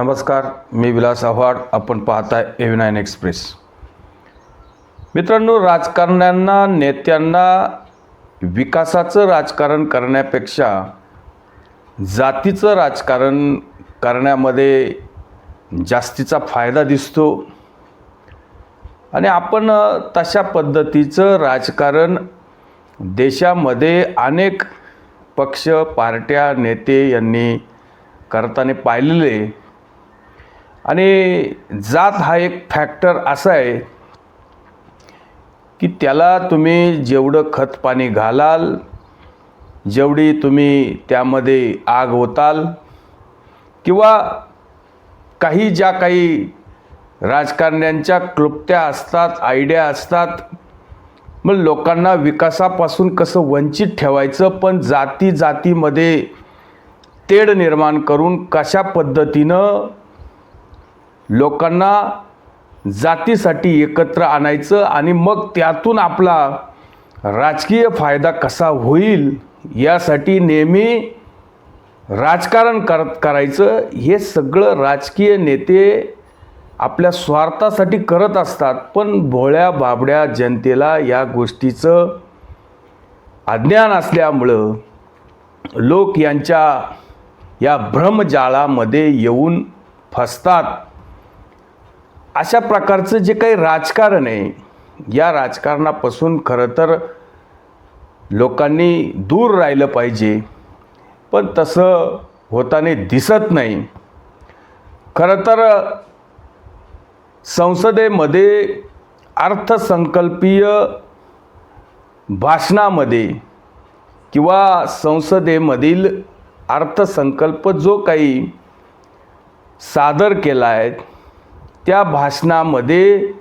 नमस्कार मी विलास आव्हाड. आपण पाहताय एव्ही नाईन एक्सप्रेस मित्रांनो राजकारण्यांना नेत्यांना विकासाचं राजकारण करण्यापेक्षा जातीचं राजकारण करण्यामध्ये जास्तीचा फायदा दिसतो. आणि आपण तशा पद्धतीचं राजकारण देशामध्ये अनेक पक्ष पार्ट्या नेते यांनी करताना पाहिलेले आणि जात हा एक फॅक्टर असा आहे की त्याला तुम्ही जेवढं खत पाणी घालाल जेवढी तुम्ही त्यामध्ये आग ओताल किंवा काही ज्या काही राजकारण्यांच्या क्लुप्त्या असतात आयडिया असतात मग लोकांना विकासापासून कसं वंचित ठेवायचं पण जाती जातीमध्ये तेढ निर्माण करून कशा पद्धतीनं लोकांना जातीसाठी एकत्र आणायचं आणि मग त्यातून आपला राजकीय फायदा कसा होईल यासाठी नेहमी राजकारण करत करायचं. हे सगळं राजकीय नेते आपल्या स्वार्थासाठी करत असतात पण भोळ्या बाबड्या जनतेला या गोष्टीचं अज्ञान असल्यामुळं लोक यांच्या या भ्रमजाळामध्ये येऊन फसतात. अशा प्रकारचं जे काही राजकारण आहे या राजकारणापासून खरं तर लोकांनी दूर राहिलं पाहिजे. पण तसं होताना दिसत नाही. खरं तर संसदेमध्ये अर्थसंकल्पीय भाषणामध्ये किंवा संसदेमधील अर्थसंकल्प जो काही सादर केला आहे त्या भाषणामध्ये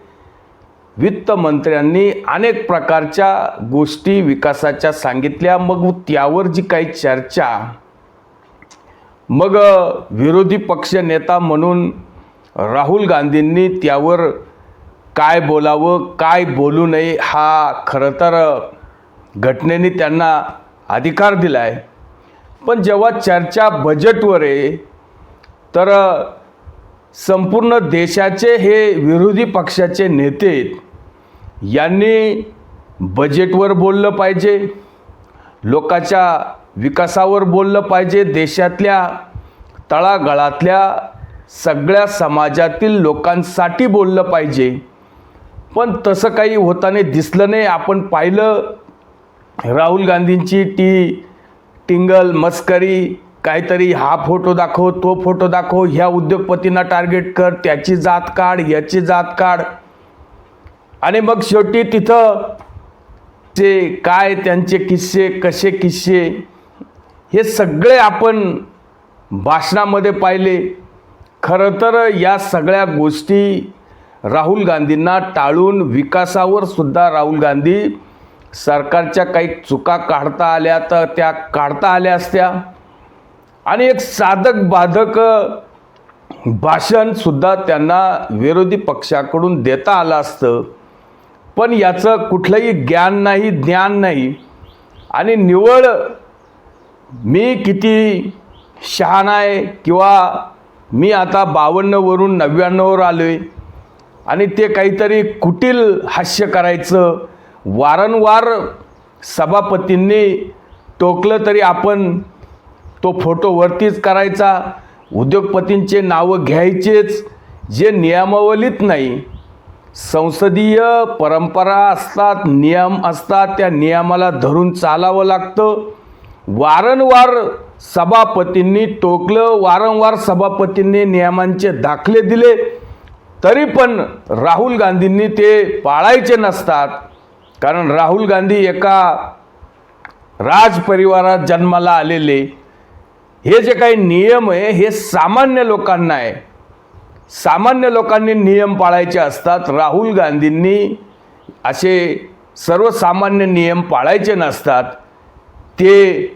वित्तमंत्र्यांनी अनेक प्रकारच्या गोष्टी विकासाच्या सांगितल्या. मग त्यावर जी काही चर्चा मग विरोधी पक्ष नेता म्हणून राहुल गांधींनी त्यावर काय बोलावं काय बोलू नये हा खरं तर घटनेने त्यांना अधिकार दिला आहे पण जेव्हा चर्चा बजेटवर आहे तर संपूर्ण देशाचे हे विरोधी पक्षाचे नेते यांनी बजेटवर बोललं पाहिजे लोकाच्या विकासावर बोललं पाहिजे देशातल्या तळागाळातल्या सगळ्या समाजातील लोकांसाठी बोललं पाहिजे. पण तसं काही होताना दिसलं नाही. आपण पाहिलं राहुल गांधींची टी टिंगल मस्करी काहीतरी हा फोटो दाखव तो फोटो दाखव ह्या उद्योगपतींना टार्गेट कर त्याची जात काढ याची जात काढ. आणि मग शेवटी तिथं ते काय त्यांचे किस्से कसे किस्से हे सगळे आपण भाषणामध्ये पाहिले. खरं तर या सगळ्या गोष्टी राहुल गांधींना टाळून विकासावर सुद्धा राहुल गांधी सरकारच्या काही चुका काढता आल्या तर त्या काढता आल्या असत्या. आणि एक साधक बाधक भाषणसुद्धा त्यांना विरोधी पक्षाकडून देता आलं असतं. पण याचं कुठलंही ज्ञान नाही ज्ञान नाही. आणि निवड मी किती शहाणा आहे किंवा मी आता बावन्नवरून नव्याण्णववर आलो आहे आणि ते काहीतरी कुटील हास्य करायचं वारंवार सभापतींनी टोकलं तरी आपण तो फोटो वरतीच करायचा. उद्योगपतींचे नावं घ्यायचेच. जे नियमावलीत नाही. संसदीय परंपरा असतात नियम असतात त्या नियमाला धरून चालावं लागतं. वारंवार सभापतींनी टोकलं वारंवार सभापतींनी नियमांचे दाखले दिले. तरी पण राहुल गांधींनी ते पाळायचे नसतात. कारण राहुल गांधी एका राजपरिवारात जन्माला आलेले. हे जे काही नियम आहे हे सामान्य लोकांना आहे. सामान्य लोकांनी नियम पाळायचे असतात. राहुल गांधींनी असे सर्वसामान्य नियम पाळायचे नसतात. ते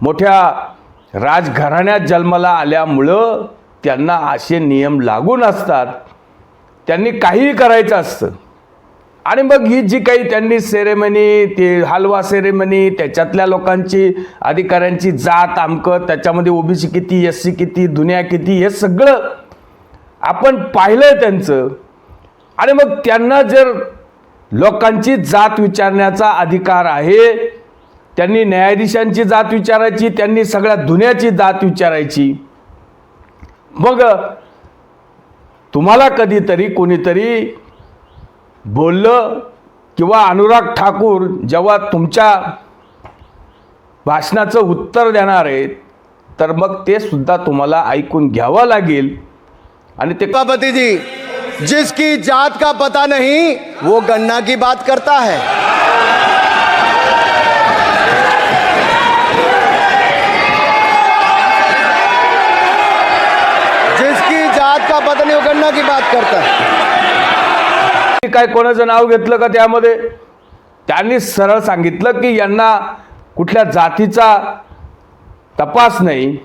मोठ्या राजघराण्यात जन्माला आल्यामुळं त्यांना असे नियम लागून असतात त्यांनी काहीही करायचं असतं. आणि मग ही जी काही त्यांनी सेरेमनी ते हलवा सेरेमनी त्याच्यातल्या लोकांची अधिकाऱ्यांची जात आमकं त्याच्यामध्ये ओबीसी किती एस सी किती दुनिया किती हे सगळं आपण पाहिलंय त्यांचं. आणि मग त्यांना जर लोकांची जात विचारण्याचा अधिकार आहे त्यांनी न्यायाधीशांची जात विचारायची त्यांनी सगळ्या दुनियाची जात विचारायची मग तुम्हाला कधीतरी कोणीतरी बोललं किंवा अनुराग ठाकूर जेव्हा तुमच्या भाषणाचं उत्तर देणार आहेत तर मग ते सुद्धा तुम्हाला ऐकून घ्यावं लागेल. आणि ते सभापति जी जिसकी जात का पता नहीं वो गन्ना की बात करता है। जिसकी जात का पता नहीं वो गन्ना की बात करता है। काय कोणाचं नाव घेतलं का त्यामध्ये? त्यांनी सरळ सांगितलं की यांना कुठल्या जातीचा तपास नाही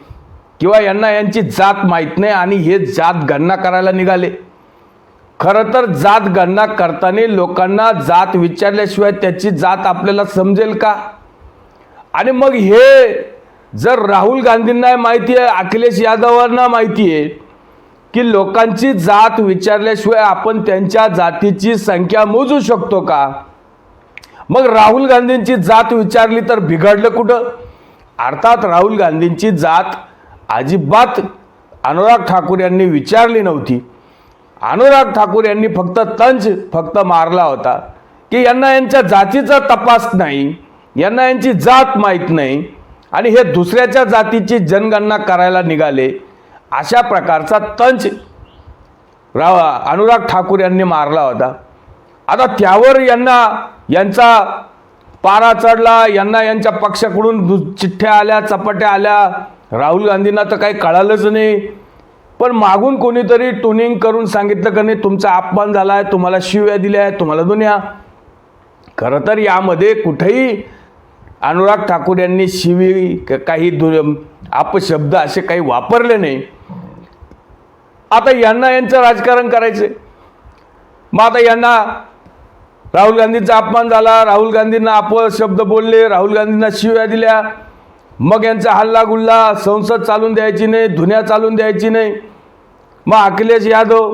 किंवा यांना यांची जात माहीत नाही आणि हे जात गणना करायला निघाले. खरं तर जात गणना करताना लोकांना जात विचारल्याशिवाय त्याची जात आपल्याला समजेल का? आणि मग हे जर राहुल गांधींना माहिती आहे अखिलेश यादवांना माहिती आहे की लोकांची जात विचारल्याशिवाय आपण त्यांच्या जातीची संख्या मोजू शकतो का? मग राहुल गांधींची जात विचारली तर बिघडलं कुठं? अर्थात राहुल गांधींची जात अजिबात अनुराग ठाकूर यांनी विचारली नव्हती. अनुराग ठाकूर यांनी फक्त तंज फक्त मारला होता की यांना यांच्या जातीचा तपास नाही यांना यांची जात माहीत नाही आणि हे दुसऱ्याच्या जातीची जनगणना करायला निघाले. अशा प्रकारचा तंज राव अनुराग ठाकूर यांनी मारला होता. आता त्यावर यांना यांचा पारा चढला यांना यांच्या पक्षाकडून दु- चिठ्ठ्या आल्या चपाट्या आल्या. राहुल गांधींना तर काही कळालंच नाही. पण मागून कोणीतरी टुनिंग करून सांगितलं का नाही तुमचा अपमान झाला आहे तुम्हाला शिव्या दिल्या आहेत तुम्हाला दुनिया. खरं तर यामध्ये कुठेही अनुराग ठाकूर यांनी शिवी क- काही दु अपशब्द असे काही वापरले नाही. आता यांना यांचं राजकारण करायचे मग आता यांना राहुल गांधींचा अपमान झाला राहुल गांधींना अपशब्द बोलले राहुल गांधींना शिव्या दिल्या. मग यांचा हल्ला गुल्ला संसद चालून द्यायची नाही धुन्या चालून द्यायची नाही. मग अखिलेश यादव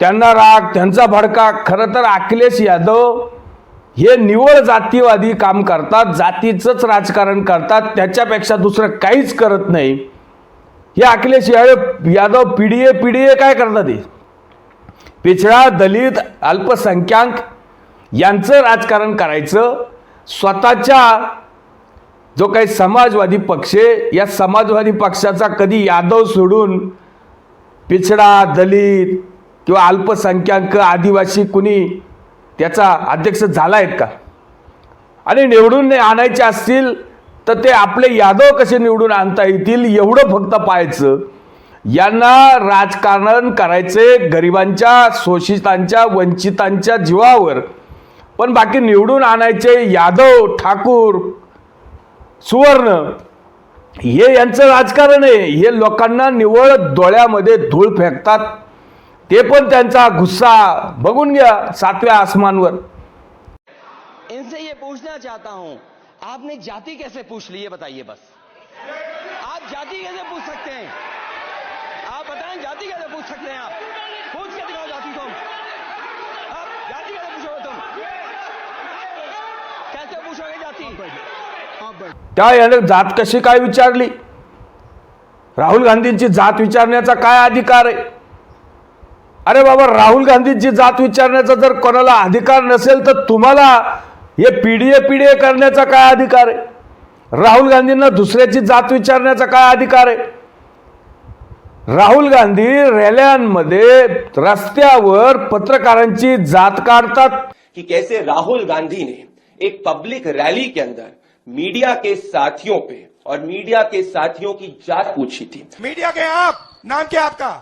त्यांना राग त्यांचा भडका खरं तर अखिलेश यादव हे निवळ जातीवादी काम करतात जातीचंच राजकारण करतात त्याच्यापेक्षा दुसरं काहीच करत नाही. हे अखिलेश यादव यादव डी ए काय करतात हे पिछडा दलित अल्पसंख्याक यांचं राजकारण करायचं. स्वतःच्या जो काही समाजवादी पक्ष आहे या समाजवादी पक्षाचा कधी यादव सोडून पिछडा दलित किंवा अल्पसंख्याक आदिवासी कुणी त्याचा अध्यक्ष झाला आहेत का? आणि निवडून नाही आणायचे असतील तर ते आपले यादव कसे निवडून आणता येतील एवढं फक्त पाहायचं. यांना राजकारण करायचे गरिबांच्या शोषितांच्या वंचितांच्या जीवावर. पण बाकी निवडून आणायचे यादव ठाकूर सुवर्ण हे यांचं राजकारण आहे. हे लोकांना निवळ डोळ्यामध्ये धूळ फेकतात. ते पण त्यांचा गुस्सा बघून घ्या सातव्या आसमानवर. इनसे ये पूछना चाहता हूं आपने जाति कैसे पूछ ली ये बताइए बस। आप जाति कैसे पूछ सकते हैं? आप बताएं जाति कैसे पूछ सकते हैं आप? पूछ के दिखाओ जाति तुम आप जाति कैसे पूछोगे तुम? कैसे पूछोगे जाति? त्या याने जात कशी काय विचारली? राहुल गांधींची जात विचारण्याचा काय अधिकार आहे? अरे बाबा राहुल गांधींची जात विचारण्याचा जर कोणाला अधिकार नसेल तर तुम्हाला हे पिढीये पिढीये करण्याचा काय अधिकार आहे? राहुल गांधींना दुसऱ्याची जात विचारण्याचा काय अधिकार आहे? राहुल गांधी रॅल्यांमध्ये रस्त्यावर पत्रकारांची जात काढतात. कि कैसे राहुल गांधी ने एक पब्लिक रैली के अंदर मीडिया के साथियों पे और मीडिया के साथियों की जात पूछी थी। मीडिया के आप नाम क्या आपका?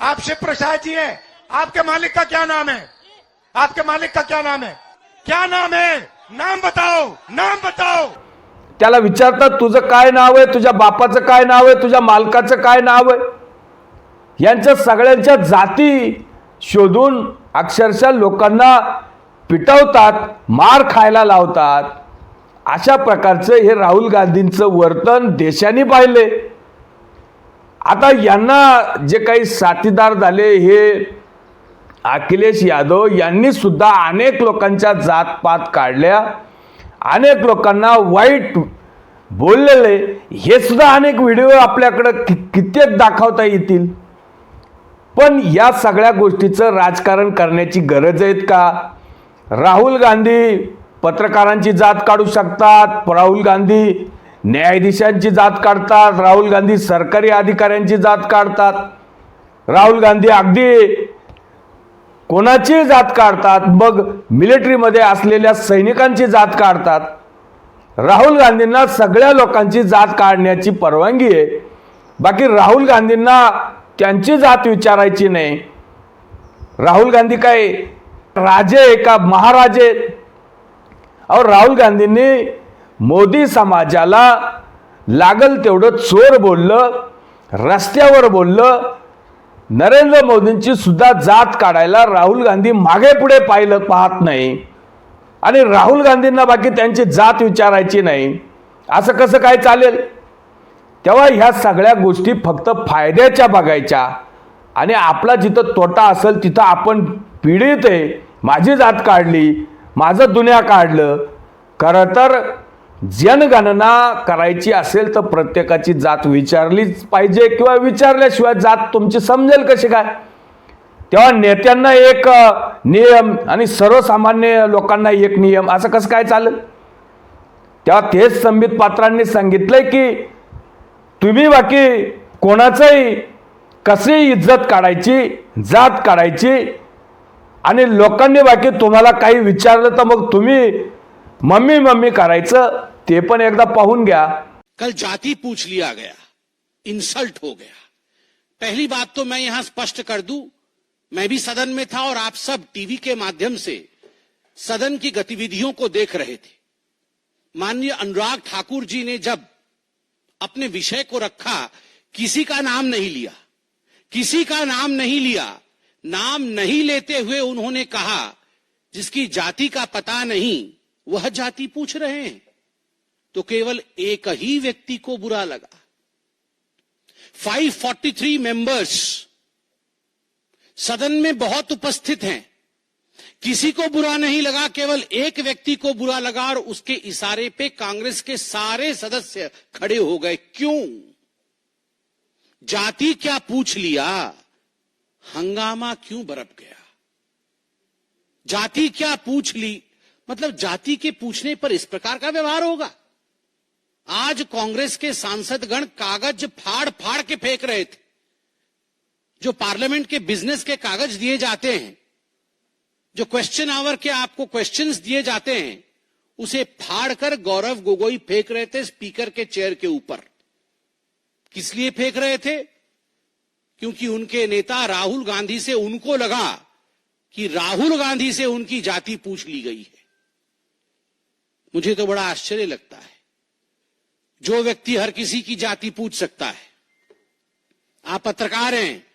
आप शिव प्रसाद जी हैं। आपके मालिक का क्या नाम है? आपके मालिक का क्या नाम है? क्या नाम है? नाम बताओ नाम बताओ। त्याला विचारतात तुझं काय नाव आहे? तुझ्या बापाचं काय नाव आहे? तुझ्या मालकाचं काय नाव आहे? यांच्या सगळ्यांच्या जाती शोधून अक्षरशः लोकांना पिटवतात मार खायला लावतात. अशा प्रकारचं हे राहुल गांधींचं वर्तन देशाने पाहिले. आता यांना जे काही साथीदार झाले हे अखिलेश यादव यांनी सुद्धा अनेक लोकांच्या जातपात काढल्या. अनेक लोकांना वाईट बोललेले. हे सुद्धा अनेक व्हिडिओ आपल्याकडं कि कित्येक दाखवता येतील. पण या सगळ्या गोष्टीचं राजकारण करण्याची गरज आहेत का? राहुल गांधी पत्रकारांची जात काढू शकतात. राहुल गांधी न्यायाधीशांची जात काढतात. राहुल गांधी सरकारी अधिकाऱ्यांची जात काढतात. राहुल गांधी अगदी कोणाची जात काढतात? मग मिलिटरीमध्ये असलेल्या सैनिकांची जात काढतात. राहुल गांधींना सगळ्या लोकांची जात काढण्याची परवानगी आहे. बाकी राहुल गांधींना त्यांची जात विचारायची नाही. राहुल गांधी काय? राजे एका का? महाराजे और अहो राहुल गांधींनी मोदी समाजाला लागल तेवढं चोर बोललं रस्त्यावर बोललं नरेंद्र मोदींची सुद्धा जात काढायला राहुल गांधी मागे पुढे पाहिलं पाहत नाही. आणि राहुल गांधींना बाकी त्यांची जात विचारायची नाही. असं कसं काय चालेल? तेव्हा ह्या सगळ्या गोष्टी फक्त फायद्याच्या बघायच्या. आणि आपला जिथं तोटा असेल तिथं आपण पीडित आहे. माझी जात काढली माझं दुनिया काढलं. खरं तर जनगणना करायची असेल तर प्रत्येकाची जात विचारलीच पाहिजे किंवा विचारल्याशिवाय जात तुमची समजेल कशी काय? तेव्हा नेत्यांना एक नियम आणि सर्वसामान्य लोकांना एक नियम असं कसं काय चालेल? तेव्हा तेच संबित पात्रांनी सांगितलंय की तुम्ही बाकी कोणाचंही कशी इज्जत काढायची जात काढायची आणि लोकांनी बाकी तुम्हाला काही विचारलं तर मग तुम्ही मम्मी मम्मी करायचं ते पण एकदा पाहून कल जाति पूछ लिया गया। इंसल्ट हो गया। पहली बात तो मैं यहाँ स्पष्ट कर दूँ। मैं भी सदन में था और आप सब टीवी के माध्यम से सदन की गतिविधियों को देख रहे थे। माननीय अनुराग ठाकुर जी ने जब अपने विषय को रखा, किसी का नाम नहीं लिया, किसी का नाम नहीं लिया, नाम नहीं लेते हुए उन्होंने कहा, जिसकी जाति का पता नहीं, वह जाति पूछ रहे हैं। तो केवल एक ही व्यक्ति को बुरा लगा। 543 मेंबर्स सदन में बहुत उपस्थित हैं। किसी को बुरा नहीं लगा, केवल एक व्यक्ति को बुरा लगा और उसके इशारे पे कांग्रेस के सारे सदस्य खड़े हो गए। क्यों? जाति क्या पूछ लिया? हंगामा क्यों बरप गया? जाति क्या पूछ ली? मतलब जाति के पूछने पर इस प्रकार का व्यवहार होगा। आज कांग्रेस के सांसदगण कागज़ फाड़ फाड़ के फेंक रहे थे। जो पार्लियामेंट के बिज़नेस के कागज़ दिए जाते हैं, जो क्वेश्चन आवर के आपको क्वेश्चंस दिए जाते हैं, उसे फाड़कर गौरव गोगोई फेंक रहे थे स्पीकर के चेयर के ऊपर। किस लिए फेंक रहे थे? क्योंकि उनके नेता राहुल गांधी से उनको लगा कि राहुल गांधी से उनकी जाति पूछ ली गई है। मुझे तो बड़ा आश्चर्य लगता है। जो व्यक्ति हर किसी की जाति पूछ सकता है। आप पत्रकार हैं।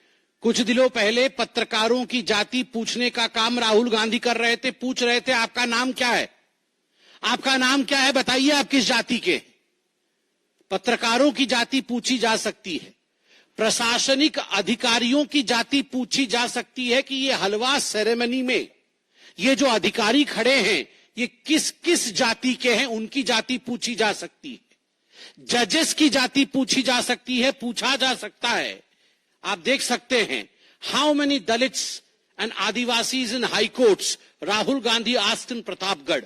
कुछ दिनों पहले पत्रकारों की जाति पूछने का काम राहुल गांधी कर रहे थे, पूछ रहे थे, आपका नाम क्या है? आपका नाम क्या है? बताइए आप किस जाति के? पत्रकारों की जाति पूछी जा सकती है। प्रशासनिक अधिकारियों की जाति पूछी जा सकती है कि ये हलवा सेरेमनी में, ये जो अधिकारी खड़े हैं, ये किस किस जाति के हैं, उनकी जाति पूछी जा सकती है। जजेस की जाति पूछी जा सकती है, पूछा जा सकता है। आप देख सकते हैं how many Dalits and Adivasis in high courts Rahul Gandhi asked in Pratapgarh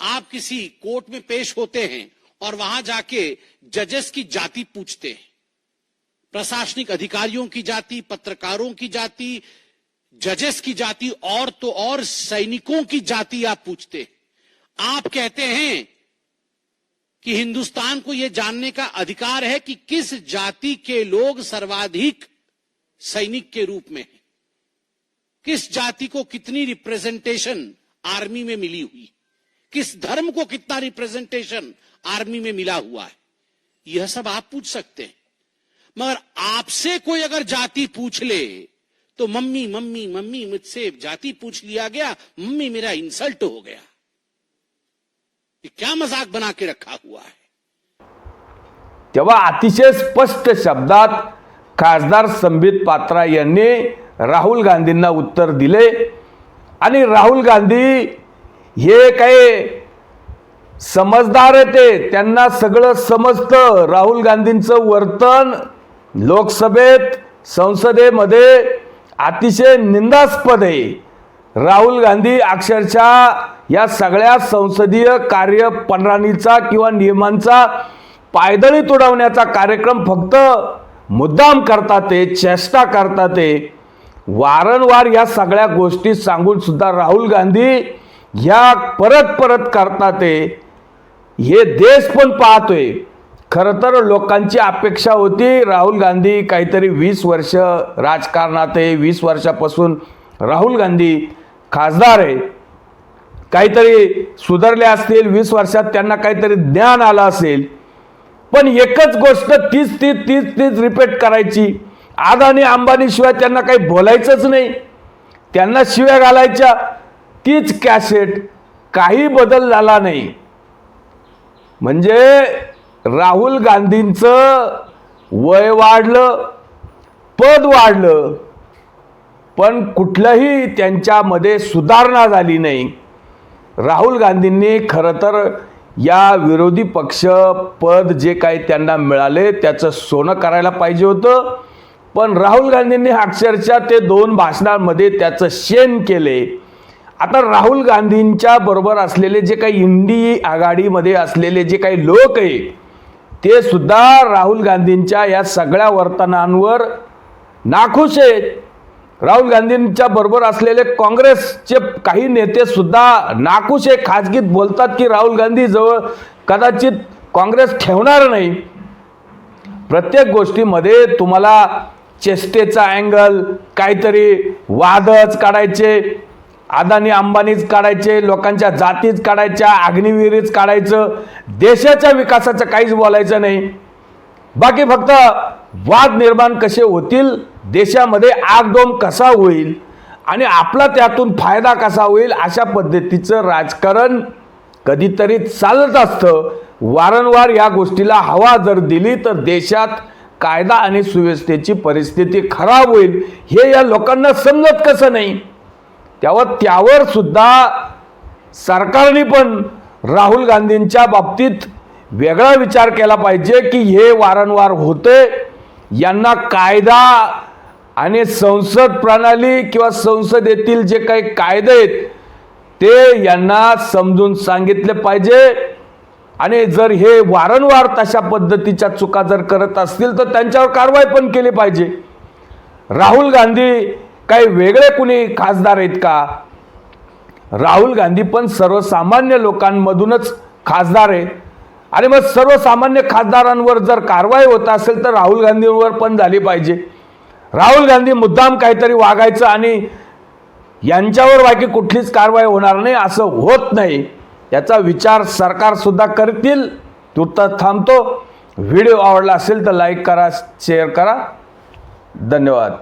आप किसी कोर्ट में पेश होते हैं और वहाँ जाके जजेस की जाति पूछते हैं। प्रशासनिक अधिकारियों की जाति, पत्रकारों की जाति, जजेस की जाति, और तो और सैनिकों की जाति आप पूछते हैं। आप कहते हैं कि हिंदुस्तान को यह जानने का अधिकार है कि किस जाति के लोग सर्वाधिक सैनिक के रूप में हैं। किस जाति को कितनी रिप्रेजेंटेशन आर्मी में मिली हुई किस धर्म को कितना रिप्रेजेंटेशन आर्मी में मिला हुआ है? यह सब आप पूछ सकते हैं। मगर आपसे कोई अगर जाति पूछ ले तो मम्मी मम्मी मम्मी, मुझसे जाति पूछ लिया गया, मम्मी, मेरा इंसल्ट हो गया। ये क्या मजाक बना के रखा हुआ है? तेव्हा अतिशय स्पष्ट शब्दात खासदार संबित पात्रा यांनी राहुल गांधींना उत्तर दिले. आणि राहुल गांधी हे काही समजदार आहे ते. त्यांना सगळं समजतं. राहुल गांधींचं वर्तन लोकसभेत संसदेमध्ये अतिशय निंदास्पद आहे. राहुल गांधी अक्षरशः या सगळ्या संसदीय कार्यप्रणालीचा किंवा नियमांचा पायदळी तुडवण्याचा कार्यक्रम फक्त मुद्दाम करतात ते चेष्टा करतात ते वारंवार या सगळ्या गोष्टी सांगून सुद्धा राहुल गांधी ह्या परत परत करतात ते हे देश पण पाहतोय. खरं तर लोकांची अपेक्षा होती राहुल गांधी काहीतरी वीस वर्ष राजकारणात आहे. वीस वर्षापासून राहुल गांधी खासदार आहे. काहीतरी सुधारले असतील वीस वर्षात त्यांना काहीतरी ज्ञान आलं असेल. पण एकच गोष्ट तीच तीच तीच तीच रिपीट करायची. अदानी अंबानीशिवाय त्यांना काही बोलायचंच नाही. त्यांना शिव्या घालायच्या. तीच कॅसेट काही बदल झाला नाही. म्हणजे राहुल गांधींचं वय वाढलं पद वाढलं. पण कुठलंही त्यांच्यामध्ये सुधारणा झाली नाही. राहुल गांधींनी खरं तर या विरोधी पक्ष पद जे काही त्यांना मिळाले त्याचं सोनं करायला पाहिजे होतं. पण राहुल गांधींनी अक्षरशः ते दोन भाषणांमध्ये त्याचं शेण केले. आता राहुल गांधींच्या बरोबर असलेले जे काही इंडी आघाडीमध्ये असलेले जे काही लोक आहे ते सुद्धा राहुल गांधींच्या या सगळ्या वर्तनांवर नाखुश आहेत. राहुल गांधींच्या बरोबर असलेले काँग्रेसचे काही नेते सुद्धा नाखुश आहे खाजगीत बोलतात की राहुल गांधी जवळ कदाचित काँग्रेस ठेवणार नाही. प्रत्येक गोष्टीमध्ये तुम्हाला चेष्टेचा अँगल काहीतरी वादच काढायचे अदानी अंबानीच काढायचे लोकांच्या जातीच काढायच्या अग्निवीरीच काढायचं देशाच्या विकासाचं काहीच बोलायचं नाही. बाकी फक्त वाद निर्माण कसे होतील देशामध्ये आगदोम कसा होईल आणि आपला त्यातून फायदा कसा होईल अशा पद्धतीचं राजकारण कधीतरी चालत असतं. वारंवार या गोष्टीला हवा जर दिली तर देशात कायदा आणि सुव्यवस्थेची परिस्थिती खराब होईल. हे या लोकांना समजत कसं नाही? त्यावर त्यावर सुद्धा सरकारने पण राहुल गांधींच्या बाबतीत वेगळा विचार केला पाहिजे की हे वारंवार होते. यांना कायदा आणि संसद प्रणाली किंवा संसदेतील जे काही कायदे आहेत ते यांना समजून सांगितले पाहिजे. आणि जर हे वारंवार तशा पद्धतीच्या चुका जर करत असतील तर त्यांच्यावर कारवाई पण केली पाहिजे. राहुल गांधी काही वेगळे कुणी खासदार आहेत का? राहुल गांधी पण सर्वसामान्य लोकांमधूनच खासदार आहे. आणि मग सर्वसामान्य खासदारांवर जर कारवाई होत असेल तर राहुल गांधींवर पण झाली पाहिजे. राहुल गांधी मुद्दाम काहीतरी वागायचं आणि यांच्यावर बाकी कुठलीच कारवाई होणार नाही असं होत नाही. याचा विचार सरकारसुद्धा करतील. तुर्त थांबतो. व्हिडिओ आवडला असेल तर लाईक करा शेअर करा. धन्यवाद.